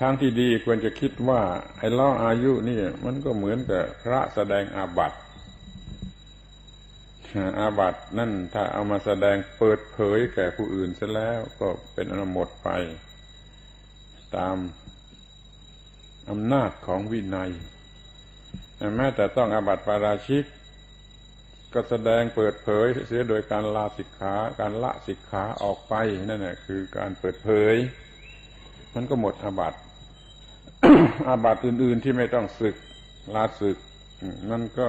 ทางที่ดีควรจะคิดว่าไอ้ล่ออายุนี่มันก็เหมือนกับพระแสดงอาบัติอาบัตินั่นถ้าเอามาแสดงเปิดเผยแก่ผู้อื่นเสียแล้วก็เป็นอนหมดไป ตามอำนาจของวินัยแม้แต่ต้องอาบัติปาราชิก ก็แสดงเปิดเผยเสียโดยการลาสิกขา การละสิกขาออกไปนั่นแหละคือการเปิดเผย มันก็หมดอาบัติอาบัติอื่น ๆที่ไม่ต้องศึกลาศึกนั่นก็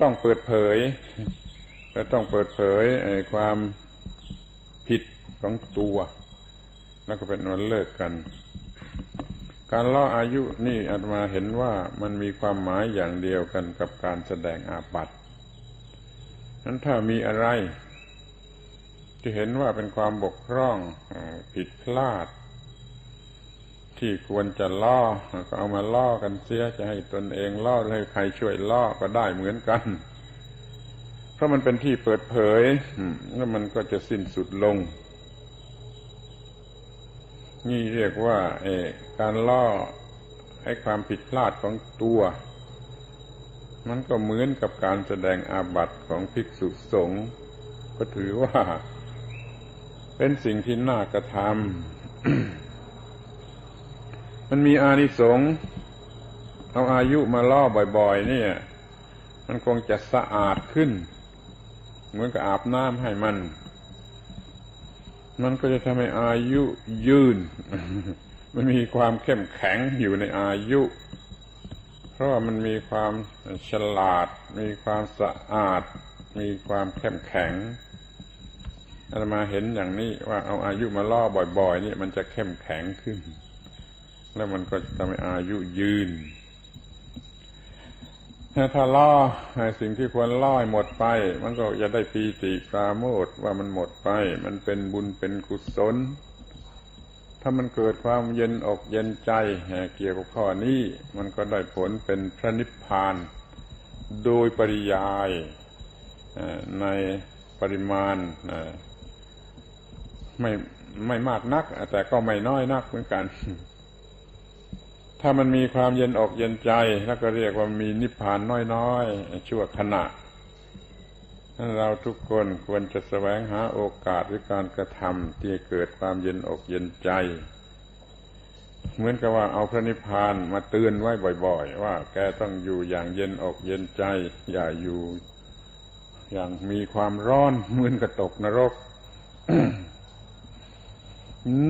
ต้องเปิดเผยและต้องเปิดเผยความผิดของตัว แล้วก็เป็นวันเลิกกัน การล่ออายุนี่อาตมาเห็นว่ามันมีความหมายอย่างเดียวกันกับการแสดงอาบัตินั้นถ้ามีอะไร ที่เห็นว่าเป็นความบกพร่องผิดพลาด ที่ควรจะล่อก็เอามาล่อกันเสียจะให้ตนเองล่อหรือให้ใครช่วยล่อก็ได้เหมือนกัน เพราะมันเป็นที่เปิดเผยแล้วมันก็จะสิ้นสุดลง นี่เรียกว่าเอการล่อให้ความผิดพลาดของตัว มันก็เหมือนกับการแสดงอาบัติของภิกษุสงฆ์ก็ถือว่า เป็นสิ่งที่น่ากระทำมันมีอานิสงส์เอาอายุมาล่อบ่อยๆ เนี่ย มันคงจะสะอาดขึ้น เหมือนกับอาบน้ำให้มัน มันก็จะทำให้อายุยืน มันมีความเข้มแข็งอยู่ในอายุ เพราะว่ามันมีความฉลาด มีความสะอาด มีความเข้มแข็ง อามาเห็นอย่างนี้ว่าเอาอายุมาล่อบ่อยๆนี่มันจะเข้มแข็งขึ้น แล้วมันก็จะทำให้อายุยืน ถ้าล่อสิ่งที่ควรล่อหมดไป มันก็จะได้ปีติปราโมทว่ามันหมดไป มันเป็นบุญเป็นกุศล ถ้ามันเกิดความเย็นอกเย็นใจเกี่ยวกับข้อนี้มันก็ได้ผลเป็นพระนิพพาน โดยปริยายในปริมาณ ไม่ไม่มากนัก แต่ก็ไม่น้อยนักเหมือนกัน ถ้ามันมีความเย็นอกเย็นใจ แล้วก็เรียกว่ามีนิพพานน้อยๆชั่วขณะนั้นเราทุกคนควรจะแสวงหาโอกาสหรือการกระทำที่เกิดความเย็นอกเย็นใจ เหมือนกับว่าเอาพระนิพพานมาเตือนไว้บ่อยๆ ว่าแกต้องอยู่อย่างเย็นอกเย็นใจ อย่าอยู่ อย่างมีความร้อนเหมือนกับตกนรก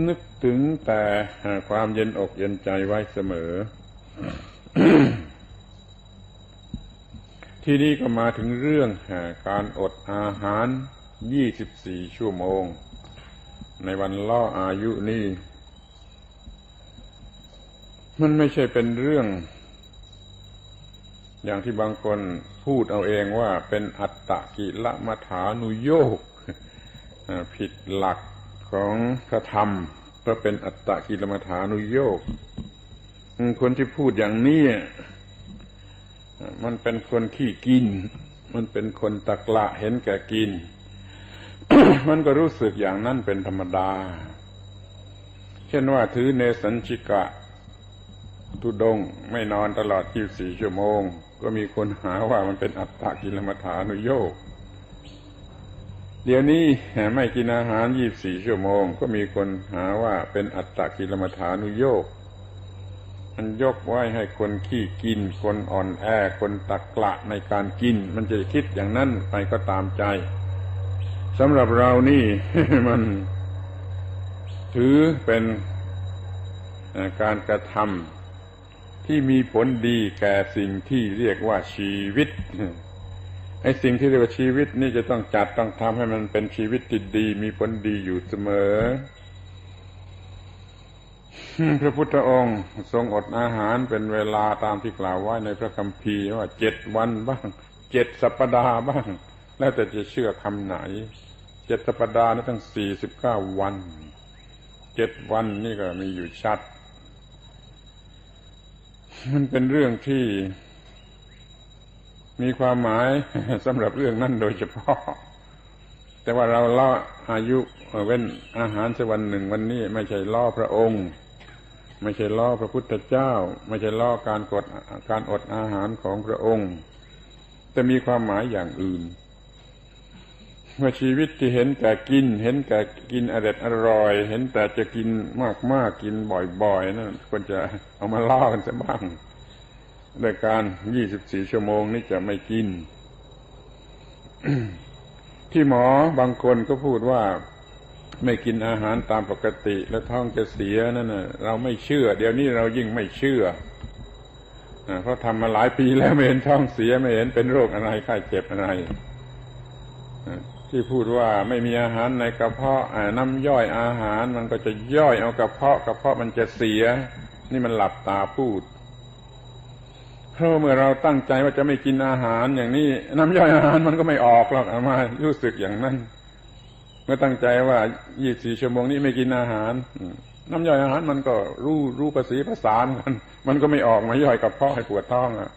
นึกถึงแต่ความเย็นอกเย็นใจไว้เสมอ ที่นี่ก็มาถึงเรื่องการอดอาหาร 24 ชั่วโมง ในวันล่ออายุนี่ มันไม่ใช่เป็นเรื่อง อย่างที่บางคนพูดเอาเองว่าเป็นอัตตะกิละมัฐานุโยกผิดหลัก ของพระธรรมก็เป็นอัตตะกิลมัฐานุโยกคนที่พูดอย่างนี้มันเป็นคนขี้กิน มันเป็นคนตะกละเห็นแก่กิน มันก็รู้สึกอย่างนั้นเป็นธรรมดา เช่นว่าถือเนสัญชิกะ ทุดงไม่นอนตลอด 24 ชั่วโมง ก็มีคนหาว่ามันเป็นอัตตะกิลมัฐานุโยก เดี๋ยวนี้ไม่กินอาหารยี่บสี่ชั่วโมง ก็มีคนหาว่าเป็นอัตตกิลมัฐานุโยกมันยกไว้ให้คนขี้กิน คนอ่อนแอ คนตักกละในการกิน มันจะคิดอย่างนั้นไปก็ตามใจสำหรับเรานี่มันถือเป็นการกระทำที่มีผลดีแก่สิ่งที่เรียกว่าชีวิต ไอ้สิ่งที่เรียกว่าชีวิตนี่จะต้องจัดต้องทำให้มันเป็นชีวิตที่ดี มีผลดีอยู่เสมอ พระพุทธองค์ทรงอดอาหารเป็นเวลาตามที่กล่าวไว้ในพระคัมภีร์ว่าเจ็ดวันบ้างเจ็ดสัปดาห์บ้าง แล้วแต่จะเชื่อคำไหนเจ็ดสัปดาห์นั้นตั้งสี่สิบเก้าวันเจ็ดวันนี่ก็มีอยู่ชัด มันเป็นเรื่องที่ มีความหมายสำหรับเรื่องนั้นโดยเฉพาะ แต่ว่าเราล่ออายุเว้นอาหารสักวันหนึ่งวันนี้ ไม่ใช่ล่อพระองค์ ไม่ใช่ล่อพระพุทธเจ้า ไม่ใช่ล่อการกดการอดอาหารของพระองค์ แต่มีความหมายอย่างอื่นเมื่อชีวิตที่เห็นแต่กิน เห็นแต่กินอร่อยอร่อย เห็นแต่จะกินมากๆกกินบ่อยๆนั่นควรจะเอามาล่อกันสักบ้าง โดยการยี่สิบสี่ชั่วโมงนี่จะไม่กิน ที่หมอบางคนก็พูดว่าไม่กินอาหารตามปกติ แล้วท้องจะเสียนั่นนะเราไม่เชื่อ เดี๋ยวนี้เรายิ่งไม่เชื่อเพราะทำมาหลายปีแล้วไม่เห็นท้องเสียไม่เห็นเป็นโรคอะไรไข้เจ็บอะไรที่พูดว่าไม่มีอาหารในกระเพาะน้ำย่อยอาหารมันก็จะย่อยเอากระเพาะกระเพาะมันจะเสีย นี่มันหลับตาพูด เพราะเมื่อเราตั้งใจว่าจะไม่กินอาหารอย่างนี้น้ำย่อยอาหารมันก็ไม่ออกหรอกอามารู้สึกอย่างนั้น เมื่อตั้งใจว่ายี่สี่ชั่วโมงนี้ไม่กินอาหารน้ำย่อยอาหารมันก็รู้รู้ภาษีภาษานกันมันก็ไม่ออกมาย่อยกระเพาะให้ปวดท้องอะ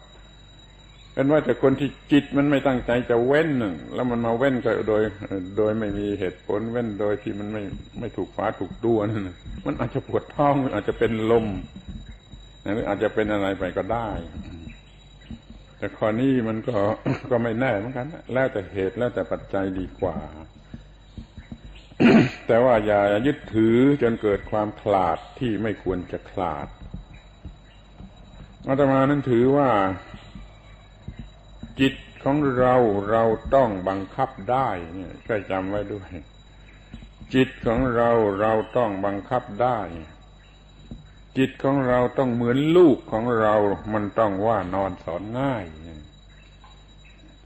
เป็นว่าแต่คนที่จิตมันไม่ตั้งใจจะเว้นแล้วมันมาเว้นก็โดย โดยไม่มีเหตุผลเว้นโดยที่มันไม่ไม่ถูกฟ้าถูกดวนมันอาจจะปวดท้องอาจจะเป็นลมหรืออาจจะเป็นอะไรไปก็ได้ แต่ข้อนี้มันก็ก็ไม่แน่เหมือนกันแล้วแต่เหตุแล้วแต่ปัจจัยดีกว่า แต่ว่าอย่ายึดถือจนเกิดความขลาดที่ไม่ควรจะขลาดอาตมานั้นถือว่า จิตของเราเราต้องบังคับได้เนี่ยก็จำไว้ด้วย จิตของเราเราต้องบังคับได้ จิตของเราต้องเหมือนลูกของเรา มันต้องว่านอนสอนง่าย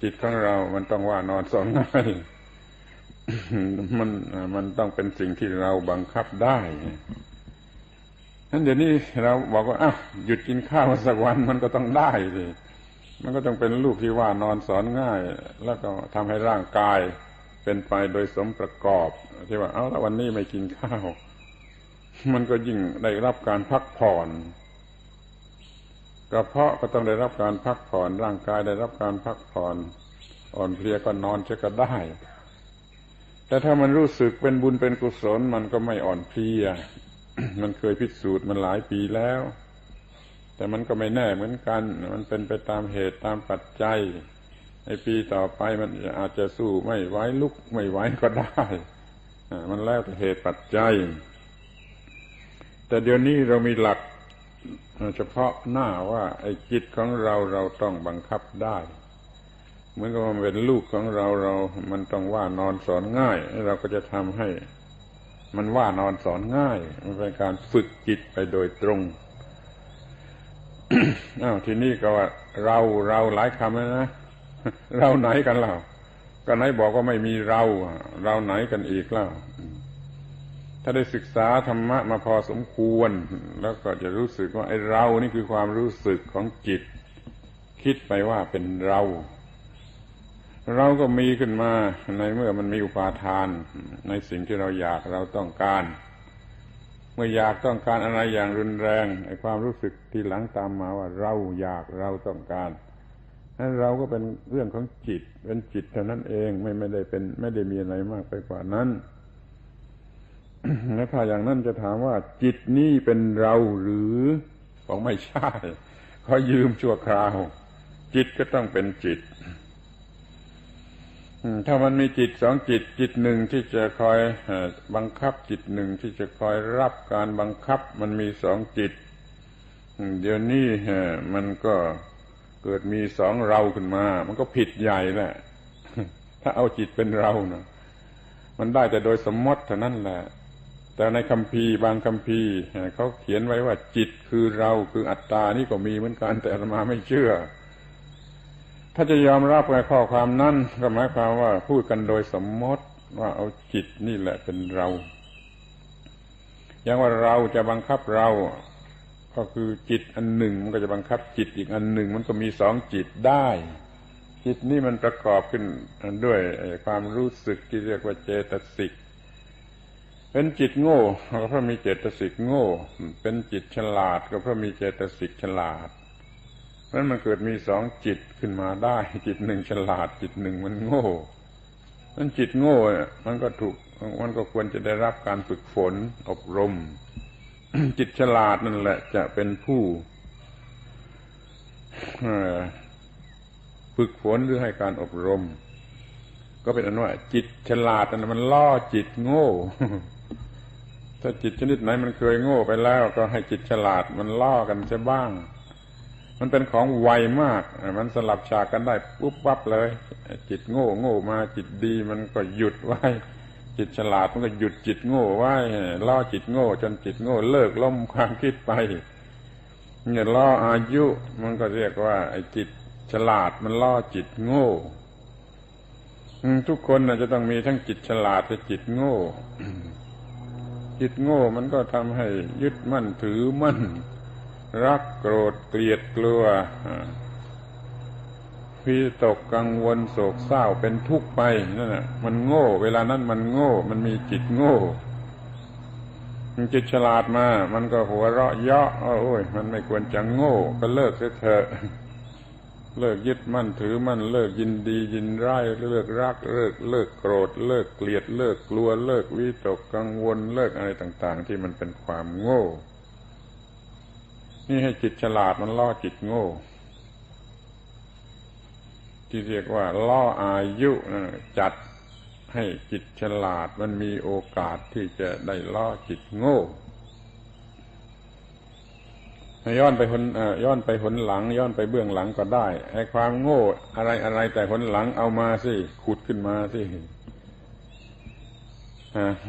จิตของเรา มันต้องว่านอนสอนง่าย มันมันต้องเป็นสิ่งที่เราบังคับได้นั้นเดี๋ยวนี้เราบอกว่าอ้าวหยุดกินข้าวสักวันมันก็ต้องได้สิมันก็ต้องเป็นลูกที่ว่านอนสอนง่าย แล้วก็ทำให้ร่างกายเป็นไปโดยสมประกอบ ที่ว่า เอาและวันนี้ไม่กินข้าว มันก็ยิ่งได้รับการพักผ่อนกระเพาะก็ต้องได้รับการพักผ่อน ร่างกายได้รับการพักผ่อน อ่อนเพลียก็นอนจะก็ได้ แต่ถ้ามันรู้สึกเป็นบุญเป็นกุศล มันก็ไม่อ่อนเพลีย มันเคยพิสูจน์มันหลายปีแล้ว แต่มันก็ไม่แน่เหมือนกัน มันเป็นไปตามเหตุตามปัจจัยในปีต่อไปมันอาจจะสู้ไม่ไหวลุกไม่ไหวก็ได้ มันแล้วแต่เหตุปัจจัย แต่เดี๋ยวนี้เรามีหลักเฉพาะหน้าว่าไอ้จิตของเราเราต้องบังคับได้ เหมือนกับมันเป็นลูกของเราเรา มันต้องว่านอนสอนง่าย เราก็จะทำให้ มันว่านอนสอนง่าย มันเป็นการฝึกจิตไปโดยตรงอ้าวทีนี้ก็ว่า เราเราหลายคำแล้วนะเราไหนกันเล่าก็ไหนบอกว่าไม่มีเรา เราไหนกันอีกเล่า ถ้าได้ศึกษาธรรมะมาพอสมควร แล้วก็จะรู้สึกว่าไอ้เรานี่คือความรู้สึกของจิต คิดไปว่าเป็นเรา เราก็มีขึ้นมาในเมื่อมันมีอุปาทาน ในสิ่งที่เราอยากเราต้องการ เมื่ออยากต้องการอะไรอย่างรุนแรงไอ้ความรู้สึกที่หลังตามมาว่าเราอยากเราต้องการนั้นเราก็เป็นเรื่องของจิตเป็นจิตเท่านั้นเองไม่ไม่ได้เป็น ไม่ได้มีอะไรมากไปกว่านั้น แล้วถ้าอย่างนั้นจะถามว่า จิตนี้เป็นเราหรือบอกไม่ใช่เขายืมชั่วคราว จิตก็ต้องเป็นจิตถ้ามันมีจิตสองจิต จิตหนึ่งที่จะคอยบังคับ จิตหนึ่งที่จะคอยรับการบังคับ มันมีสองจิต เดี๋ยวนี้มันก็เกิดมีสองเราขึ้นมา มันก็ผิดใหญ่แหละถ้าเอาจิตเป็นเราเนะมันได้แต่โดยสมมติเท่านั้นแหละ แต่ในคำพีบางคำพีเขาเขียนไว้ว่าจิตคือเราคืออัตตานี่ก็มีเหมือนกันแต่อาตมาไม่เชื่อ ถ้าจะยอมรับในข้อความนั้นก็หมายความว่าพูดกันโดยสมมติว่าเอาจิตนี่แหละเป็นเรา อย่างว่าเราจะบังคับเรา ก็คือจิตอันหนึ่ง มันก็จะบังคับจิตอีกอันหนึ่ง มันก็มีสองจิตได้ จิตนี่มันประกอบขึ้นด้วยความรู้สึกที่เรียกว่าเจตสิก เป็นจิตโง่ก็เพราะมีเจตสิกโง่ เป็นจิตฉลาดก็เพราะมีเจตสิกฉลาดเพราะมันเกิดมีสองจิตขึ้นมาได้ จิตหนึ่งฉลาด จิตหนึ่งมันโง่นั้นจิตโง่มันก็ถูกมันก็ควรจะได้รับการฝึกฝนอบรม จิตฉลาดนั่นแหละ จะเป็นผู้ฝึกฝนหรือให้การอบรม ก็เป็นอันว่า จิตฉลาดนั่นมันล่อจิตโง่ ถ้าจิตชนิดไหนมันเคยโง่ไปแล้ว ก็ให้จิตฉลาดมันล่อกันจะบ้าง มันเป็นของไวมาก มันสลับฉากกันได้ปุ๊บปั๊บเลย จิตโง่โง่มา จิตดีมันก็หยุดไว้ จิตฉลาดมันก็หยุดจิตโง่ไว้ล่อจิตโง่ จนจิตโง่เลิกล้มความคิดไปเนี่ยล่ออายุมันก็เรียกว่า ไอ้จิตฉลาดมันล่อจิตโง่ทุกคนจะต้องมีทั้งจิตฉลาดและจิตโง่ จิตโง่มันก็ทำให้ยึดมั่นถือมั่น รักโกรธเกลียดกลัวพิตกกังวลโศกเศร้าเป็นทุกข์ไปนั่นแหะมันโง่ เวลานั้นมันโง่ มันมีจิตโง่ มันจิตฉลาดมา มันก็หัวเราะเยาะโอ้ยมันไม่ควรจะโง่ ก็เลิกเสียเถอะ เลิกยึดมั่นถือมั่นเลิกยินดียินร้ายเลิกรักเลิกเลิกโกรธ เลิกเกลียด เลิกกลัว เลิกวิตกกังวล เลิกอะไรต่าง ๆ ที่มันเป็นความโง่ นี่ให้จิตฉลาดมันล่อจิตโง่ ที่เรียกว่า ล่ออายุจัดให้จิตฉลาดมันมีโอกาสที่จะได้ล่อจิตโง่ ย้อนไปหนย้อนไปหนหลัง ย้อนไปเบื้องหลังก็ได้ไอ้ความโง่อะไรอะไรแต่หนหลังเอามาสิขุดขึ้นมาสิ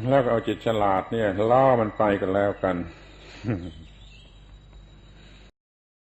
แล้วก็เอาจิตฉลาดเนี่ย ล่อมันไปกันแล้วกัน